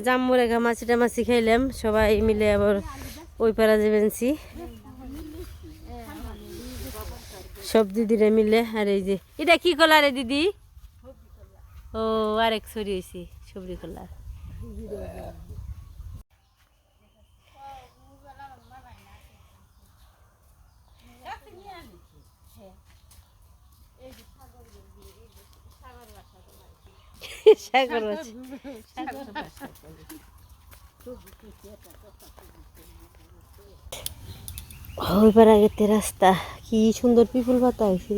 জাম্মুরে ঘামাছি টামাছি খাইলাম, সবাই মিলে আবার ওই পাড়া যাবেনছি সব দিদিরা মিলে, আর এই যে, এটা কি কলা রে দিদি? ও, আরেক সরিয়েছি সবরি কলা। সাগর আছে। ওই পাড়া গেতে রাস্তা কি সুন্দর পিপুল পাতা হয়েছে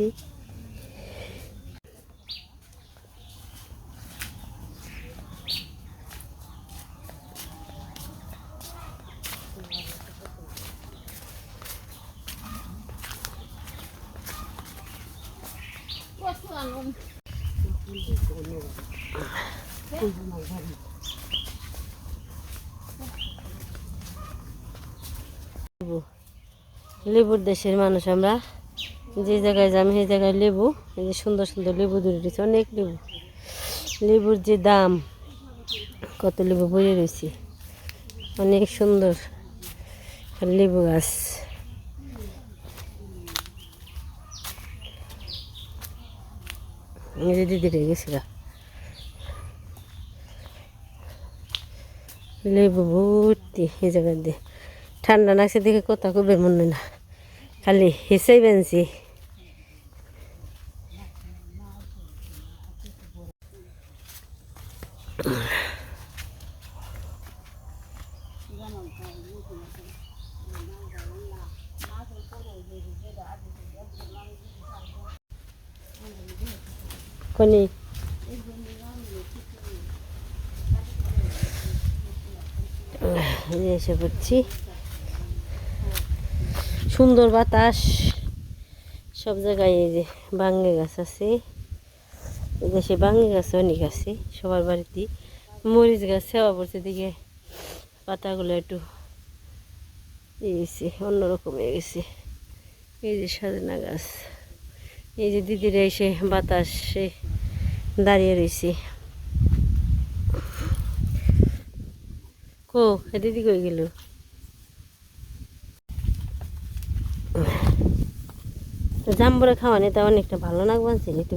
লেবুর দেশের মানুষ আমরা। যে জায়গায় যাই সেই জায়গায় লেবু, এই যে সুন্দর সুন্দর লেবু ধরে রয়েছে, অনেক লেবু। লেবুর যে দাম, কত লেবু বয়ে রয়েছে। অনেক সুন্দর লেবু গাছ। দিদি গেছিল লেবু ভর্তি, এই জায়গা দিয়ে। ঠান্ডা লাগছে দেখে কোথাও কবে মনে না। খালি হেসেই বেনছি। কোনি। এসে পড়ছি। সুন্দর বাতাস। সব জায়গায় এই যে বাঙ্গে গাছ আছে। দেশে বাঙ্গে গাছ অনেক আছে, সবার বাড়িতে। মরিচ গাছ সেবা পড়ছে দিকে পাতাগুলো একটু গেছে অন্যরকম হয়ে গেছে। এই যে সাজনা গাছ। এই যে দিদিরা এসে বাতাসে দাঁড়িয়ে রয়েছে। কো দিদি কই গেল? জাম্বুরা খাওয়া নিতে অনেকটা ভালো না বানছে একটু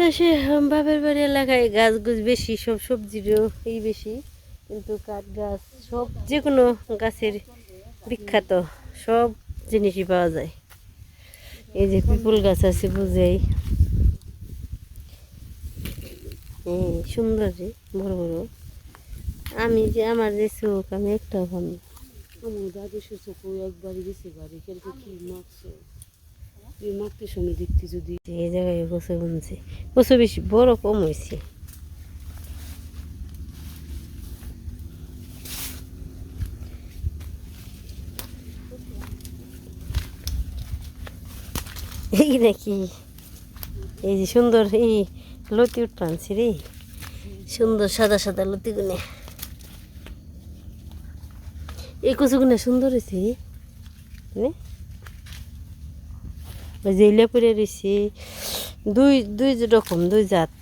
দেশে বাপের বাড়ি এলাকায় গাছ গুছ বেশি, সব সবজিরও এই বেশি, কিন্তু কাঠ গাছ, সব যে কোনো গাছের বিখ্যাত, সব জিনিসই পাওয়া যায়। এই যে পিপুল গাছ আছে, বুঝেই। সুন্দর রে, বড় বড়। আমি যে আমার যে চোখ আমি একটাও পাবো আমার দাদু সুস্থ একবার গেছে বাড়ি কিন্তু কি মাখছে? এই মাখতে সময় দেখতে যদি। এই জায়গায় কচু বুনছে কচু বেশি বড় কম হয়েছে এই নাকি এই যে সুন্দর এই লতি উঠপানছি রে। সুন্দর সাদা সাদা লতি গুনে। এই কচুগুনে সুন্দর হয়েছে? ওই যে লেপুরে রয়েছে, দুই দুই রকম, দুই জাত।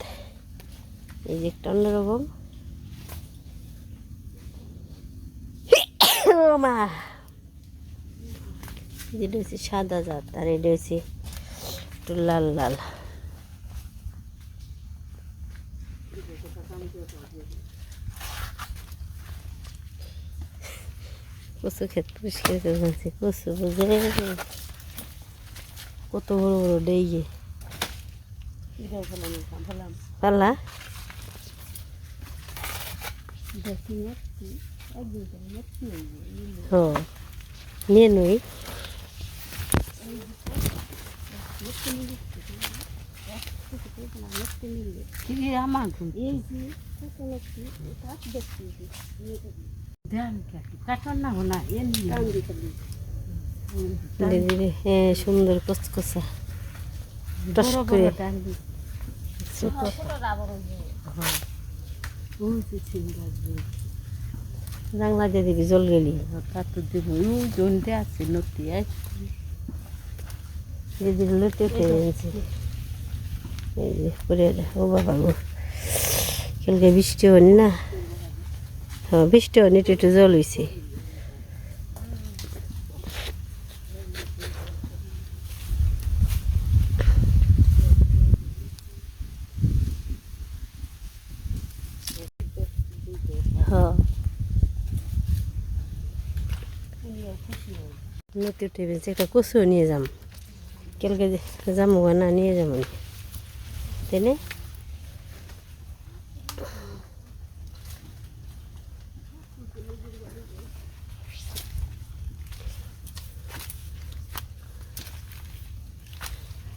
এই যে একটা অন্যরকম। মা যেটা হচ্ছে সাদা জাত, আর এটা হচ্ছে একটু লাল লাল। কচু ক্ষেত পরিষ্কার করে ফেলছে কচু বুঝে কত বড় বড় ডেইয়ে এটাও ফেলাম ফেলাম পাল্লা দেখি একটু একদিন করে একটু হ নিয়ে নই কি আমার ঘুম এই ধ্যান হ্যাঁ সুন্দর কচকচা। টস করে জাংলা দিয়ে। দিবি জল গেলি। কাটু দেব। জনতে আছে লুটে উঠে গেছে এই যে পরে ও বাবা গো। কালকে বৃষ্টি হয়নি না? হ্যাঁ বৃষ্টি হয়নি একটু একটু জল হয়েছে হ্যাঁ নদী উঠে বেঁচে একটা কচু নিয়ে যাম কালকে যাব না নিয়ে যাব তাই না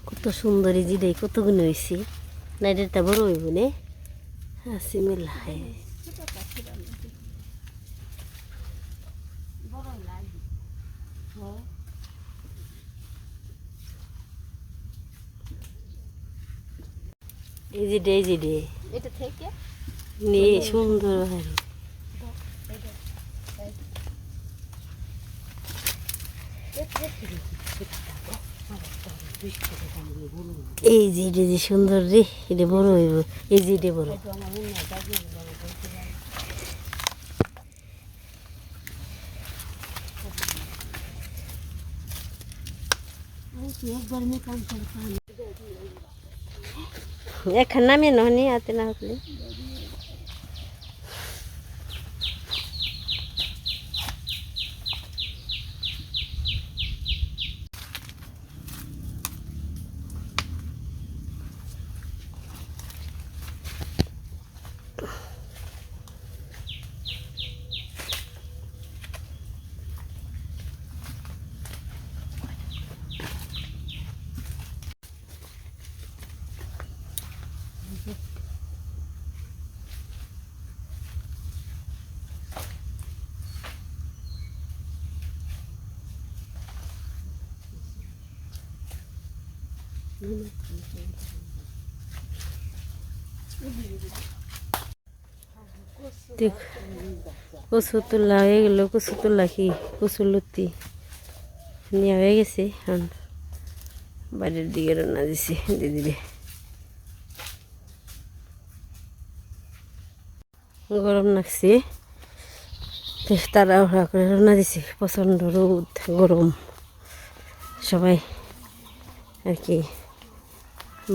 কত সুন্দর এই জিডাই কত গুণ হয়েছি নাইডারটা বড় হইব নে? হাসি মেলা এই যে ডে এই যে ডে এটা থেকে? নিয়ে সুন্দর হারি এই যে এটা যে সুন্দর রে, এটা বড় হইব। এই যে এটা বড়। নামিয়ে নহনি হাতে না হলে। দেখ তোলা হয়ে গেল কচু তোলা কি? কচু লতি নেওয়া হয়ে গেছে, এখন বাড়ির দিকে রান্না দিছি দিদিরে গরম লাগছে, তো তারা ওরা করে রান্না দিছি, প্রচণ্ড রোদ, গরম। সবাই আর কি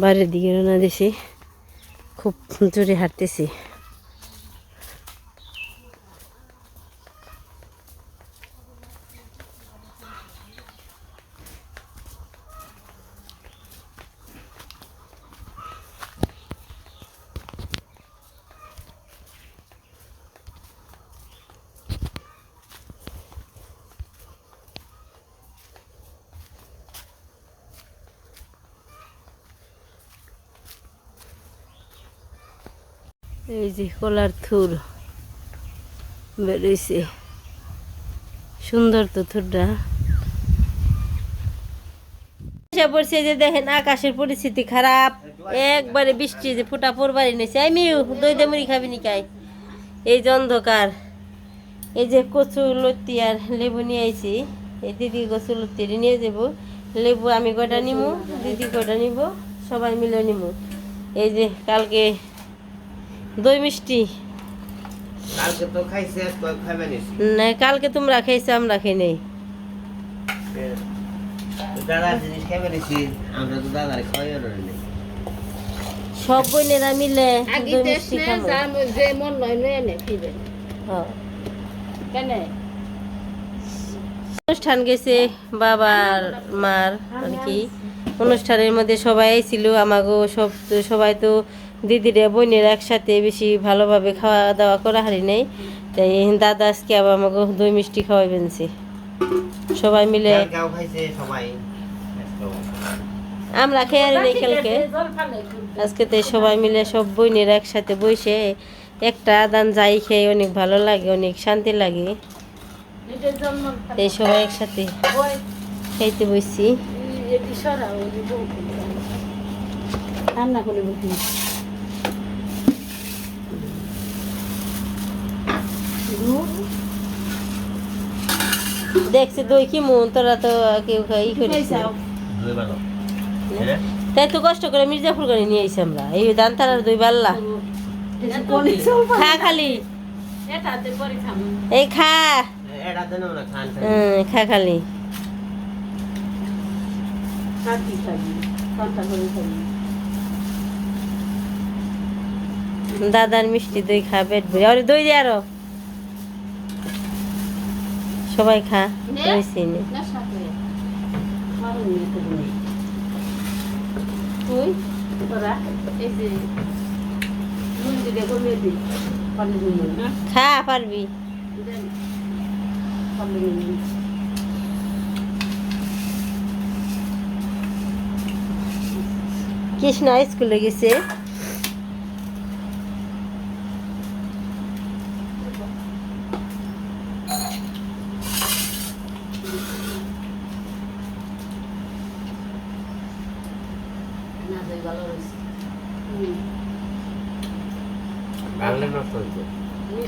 বাড়ির দিকে রওনা দিছি। খুব জোরে হাঁটতেছি। এই যে কলার থুর বেরোইছে। সুন্দর তো থুরটা। পড়ছে যে দেখেন আকাশের পরিস্থিতি খারাপ। একবারে বৃষ্টি যে ফুটা পড়বারই নেছে। আমি দই মুড়ি খাবি নি খাই এই যে অন্ধকার। এই যে কচু লতি আর লেবু নিয়ে আইছি। এই দিদি কচু লতি নিয়ে যাব। লেবু আমি কটা নিমু? দিদি কটা নিব সবাই মিলে নিমু। এই যে কালকে দই মিষ্টি। কালকে তো খাইছে না কালকে তোমরা খাইছো আমরা খাই নাই। দাদা জিনিস খাবে নিছি আমরা তো দাদার খাওয়াই নেই সব বোনেরা মিলে যা মন খাইবে। হ্যাঁ। কেন? অনুষ্ঠান গেছে বাবার মার আর কি? অনুষ্ঠানের মধ্যে সবাই ছিল আমাগো সব সবাই তো দিদিরা বোনের একসাথে বেশি ভালোভাবে খাওয়া দাওয়া করা হারি নেই। তাই দাদা আজকে আবার আমাকে দই মিষ্টি খাওয়াই বেনছি সবাই মিলে আমরা খেয়ে আরি নাই কালকে। আজকে তো সবাই মিলে সব বোনের একসাথে বসে একটা আদান যাই খেয়ে অনেক ভালো লাগে অনেক শান্তি লাগে। এই সবাই একসাথে খাইতে বসছি। রান্না করে বলছি দেখছি দই কি মন তোরা তো কেউ ই করিস ভালো তাই তো কষ্ট করে মির্জাপুর করে নিয়ে এসে আমরা। এই ধান দই বাল্লা। খা খালি। খাব এই খা। খা খালি। খাবি? খাবি খাবি। দাদার মিষ্টি দই খা পেট ভরে। আরে দই দে আরও সবাই খা রয়েছি নে। কারণ নিয়ে তো নেই তুই তোরা এই যে নুন দিলে কমিয়ে দিই পানি নুন না খা পারবি। কৃষ্ণ স্কুলে গেছে না দেয় ভালো হয়েছে বাংলা নষ্ট হয়েছে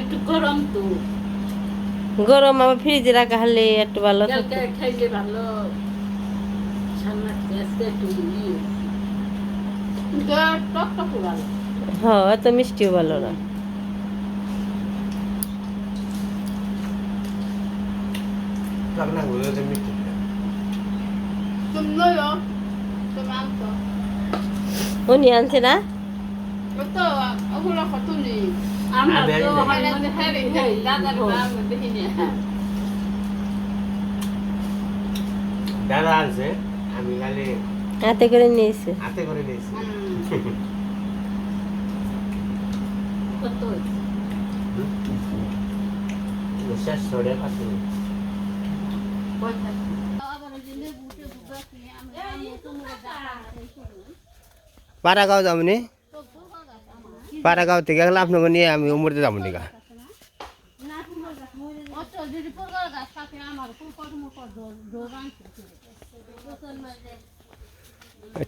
একটু গরম তো। গরম আবার ফ্রিজে রাখা হলে একটু ভালো। খাইলে হ্যাঁ এত মিষ্টিও ভালো না। উনি আনছে না? ওগুলো কত নেই আমরা আমি তো আনি মানে দাদার বাবা দেখিনি দাদা আছে আমি খালি হাতে করে নিয়েছে হাতে করে নিয়েছি কত শেষ পাড়াগাঁও যাবনি পাড়াগাঁও থেকে গেলে আপনাকে নিয়ে আমি উমরতে যাব নিকা?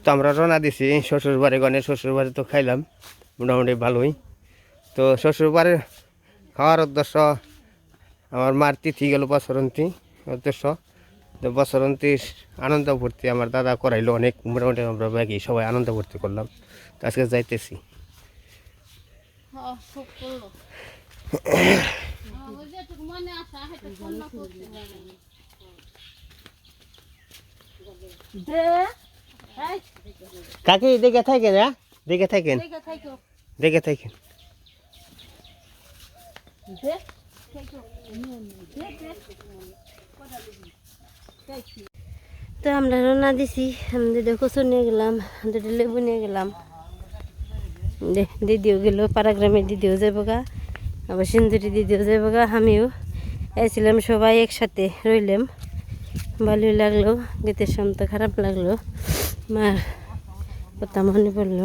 তো আমরা রওনা দিছি শ্বশুর বাড়ি গনে শ্বশুর বাড়ি তো খাইলাম, মোটামুটি ভালোই। তো শ্বশুর বাড়ির খাওয়ার উদ্দেশ্য, আমার মার তিথি গেল বছরন্তী উদ্দেশ্য। তো বছরন্তীর আনন্দ ভর্তি আমার দাদা করাইলো অনেক, মোটামুটি আমরা ব্যাগি সবাই আনন্দ ভর্তি করলাম। তো আজকে যাইতেছি। কাকি দেখে থাকেন হ্যাঁ? দেখে থাকেন। দেখে থাকেন। তো আমরা রওনা দিছি। আমাদের কচুর নিয়ে গেলাম দুটো লেবু নিয়ে গেলাম। দিদিও গেল, পাড়াগ্রামের দিদিও যাব গা আবার সিন্দুরি দিদিও যাব গা আমিও এসেছিলাম সবাই একসাথে, রইলাম। ভালোই লাগল, গীতের শুনতে খারাপ লাগল, মার কথা মনে পড়ল।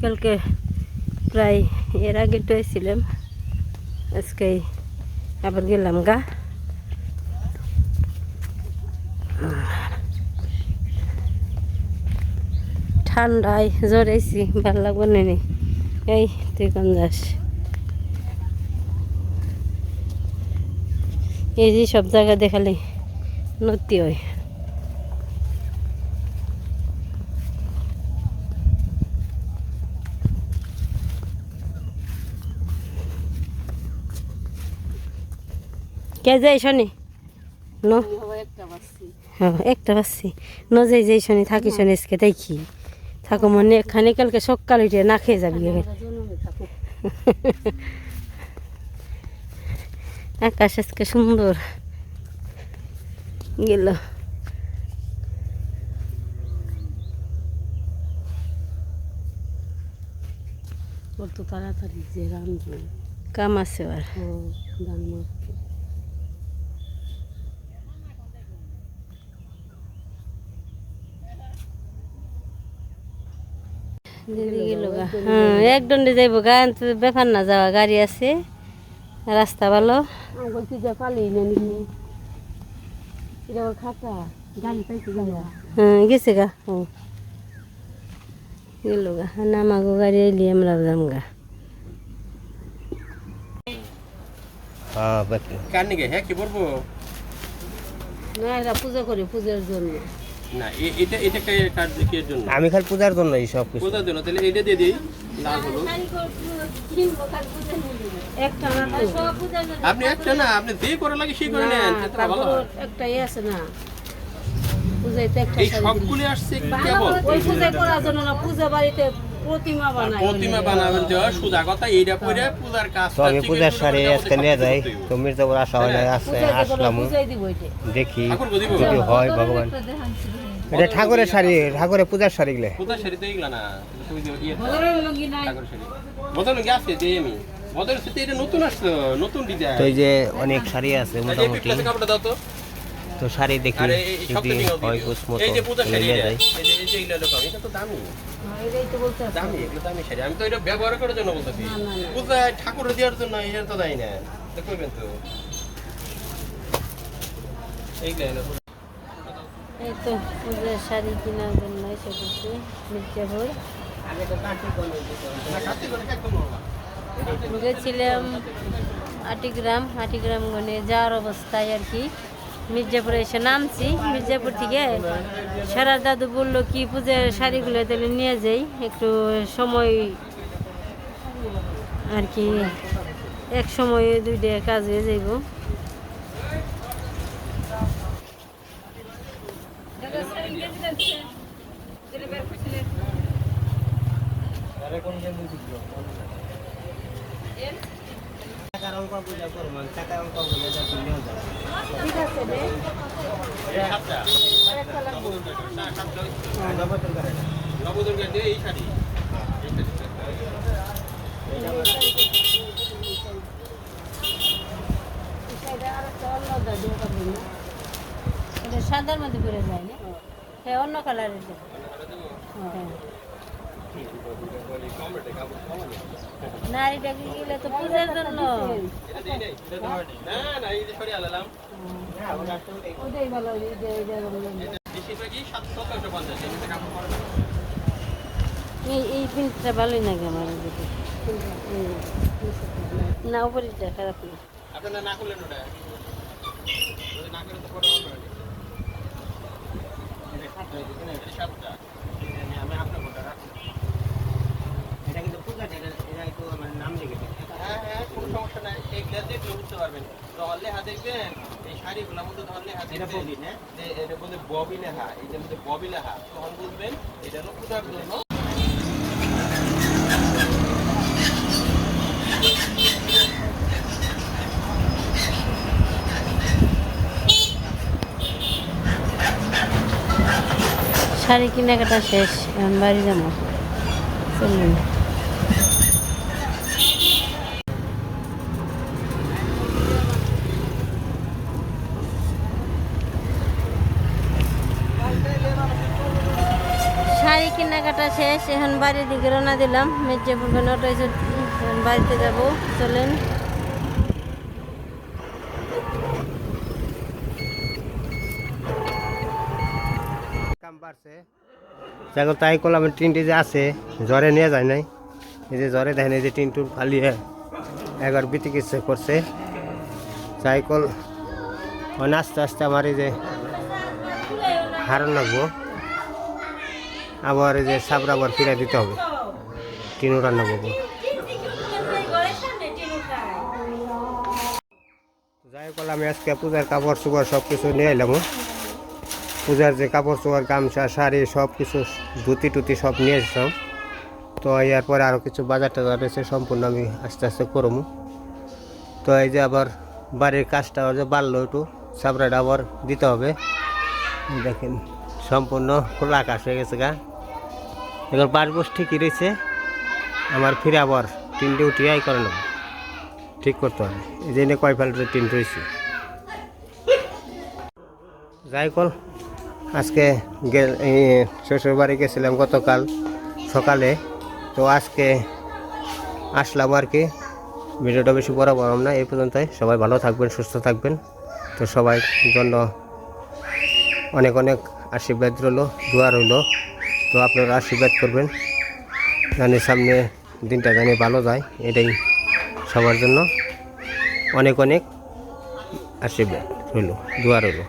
কালকে প্রায় এর আগে তো এসেছিলাম আজকে আবার গেলাম গা। ঠান্ডায় জ্বর আইসি ভালো লাগবে না? নি। এই, তুই কোন যাস? এই যে সব জায়গা দেখালে নতি হয়। কে যাই শনি? ন? একটা হ্যাঁ পাচ্ছি ন যাই যাই শনি থাকি শনি আজকে দেখি। থাকো মনে এখানে কালকে সকাল উঠে না খেয়ে যাবি। আকাশ আজকে সুন্দর। গেল। ওর তো তাড়াতাড়ি যে রান্ধবো কাম আছে আর ও মাখবো দিদি গেল গা হ্যাঁ এক দণ্ডে যাইব গা তো ব্যাপার না যাওয়া গাড়ি আছে রাস্তা ভালো। হ্যাঁ গেছে গা হুম গেল গা নামাগো গাড়ি এলি আমরা যাম গা। হ্যাঁ কার নিকে হ্যাঁ কি বলব? না এরা পূজা করে পূজার জন্য। না এটা এটা কার কি জন্য? আমি খালি পূজার জন্য এই সব কিছু। কোথার জন্য তাহলে এটা দিয়ে দিই লাল আপনি একটা না আপনি যে করে লাগে সেই করে নেন ভালো। একটা ইয়ে আছে না। এই সবগুলি আসছে কেবল? ওই পূজা করার জন্য না পূজা বাড়িতে প্রতিমা বানাবেন কথা এইটা পরে পূজার কাজ তো আমি পূজার শাড়ি আজকে নিয়ে যাই। তো মির্জাপুর আসা হয়। না আসছে আসলাম। পূজাই দিব এটা দেখি যদি হয় ভগবান। এটা ঠাকুরের শাড়ি ঠাকুরের পূজার শাড়ি গুলো পূজার শাড়ি তো এইগুলা না এটা যে ইয়ে বদলের ঠাকুর শাড়ি। বদল কি আছে যে আমি? বদল সাথে এটা নতুন আসছে নতুন ডিজাইন তো এই যে অনেক শাড়ি আছে মোটামুটি। কাপড়টা দাও তো। তো শাড়ি দেখি আরে এই এই যদি হয় দিও। মতো এই যে পূজার শাড়ি নিয়ে এটা, যাই। এই যে এই যে এগুলো লোক এটা তো দামি। এটাই তো বলতে আছে। দামি এগুলো দামি শাড়ি। আমি তো এটা ব্যবহার করার জন্য বলতেছি। ঠাকুর দেওয়ার জন্য এটা তো দেয় না। তো? তো এইগুলো হলো এই তো পূজার শাড়ি কেনার জন্য মির্জাপুর। গেছিলাম আটিগ্রাম আটিগ্রাম গনে যাওয়ার অবস্থায় আর কি। মির্জাপুরে এসে নামছি, মির্জাপুর থেকে সারা দাদু বলল কি পূজার শাড়িগুলো তাহলে নিয়ে যাই, একটু সময় আর কি, এক সময়ে দুইটা কাজ হয়ে যাইব। এই শাড়ি। এটা সাদার মধ্যে পরে যায় না? হ্যাঁ অন্য কালারের হ্যাঁ। নারীটা গেলে তো পূজার জন্য। ওটাই ভালো। এই এই প্রিন্টটা ভালোই লাগে আমার না উপরেটা খারাপ না। করলেন ওটা না করেন তো পরে শাড়ি কেনাকাটা শেষ বাড়ি যাব। চলুন শাড়ি কেনাকাটা শেষ এখন বাড়ির দিকে রওনা দিলাম। মির্জাপুর বাড়িতে যাব চলেন। কাম পারছে দেখো তাই করলাম টিনটি যে আছে জ্বরে নিয়ে যায় নাই। এই যে জ্বরে দেখেন এই যে টিন টুন ফালিয়ে একবার বিতিকিৎসা করছে। যাই কল অন আস্তে আস্তে আমার এই যে হারান লাগবো। আবার যে সাবরা আবার ফিরে দিতে হবে। টিনু রান্না করব। যাই হোক আমি আজকে পূজার কাপড় চোপড় সব কিছু নিয়ে এলাম। পূজার যে কাপড় চোপড়, গামছা, শাড়ি সব কিছু ধুতি টুতি সব নিয়ে এসেছিলাম। তো এর পরে আরও কিছু বাজার টাজার রয়েছে, সম্পূর্ণ আমি আস্তে আস্তে করব। তো এই যে আবার বাড়ির কাজটা যে বাড়লো একটু, সাবরাটা আবার দিতে হবে। দেখেন, সম্পূর্ণ খোলা আকাশ হয়ে গেছে গা। এবার বাসবোস ঠিকই রয়েছে। আমার ফিরে আবার টিনটে উঠিয়ে আই করে নেব। ঠিক করতে হবে। এই জন্য কয় ফেলতে টিন রয়েছে। যাই কল, আজকে শ্বশুর বাড়ি গেছিলাম গতকাল সকালে। তো আজকে আসলাম আর কি। ভিডিওটা বেশি বড় বড় না এই পর্যন্তই। সবাই ভালো থাকবেন, সুস্থ থাকবেন। তো সবাই জন্য অনেক অনেক আশীর্বাদ রইল, দোয়া রইল। তো আপনারা আশীর্বাদ করবেন। জানি সামনে দিনটা জানি ভালো যায়, এটাই সবার জন্য। অনেক অনেক আশীর্বাদ রইল, দোয়া রইল।